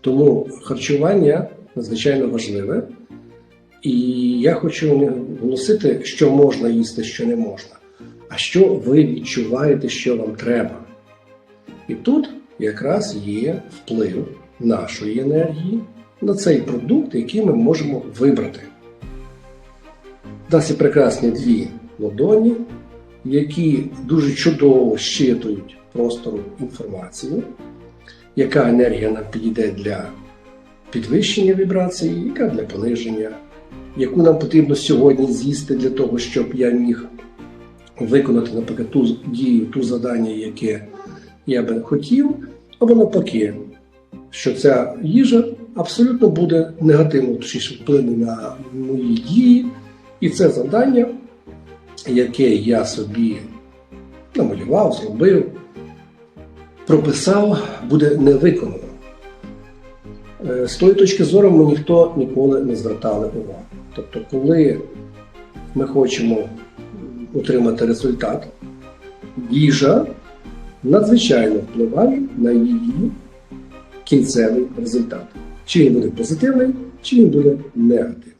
Тому харчування надзвичайно важливе. І я хочу оголосити, що можна їсти, що не можна, а що ви відчуваєте, що вам треба. І тут якраз є вплив нашої енергії на цей продукт, який ми можемо вибрати. У нас є прекрасні дві ладоні, які дуже чудово щитують простору інформацію, яка енергія нам підійде для підвищення вібрації, яка для пониження, яку нам потрібно сьогодні з'їсти для того, щоб я міг виконати, наприклад, ту дію, ту завдання, яке я би хотів, або навпаки, що ця їжа абсолютно буде негативно вплине на мої дії, і це завдання, яке я собі намалював, зробив, прописав, буде не виконано. Е, З тої точки зору ми ніхто ніколи не звертали увагу. Тобто, коли ми хочемо отримати результат, їжа надзвичайно впливає на її кінцевий результат. Чи він буде позитивний, чи він буде негативний.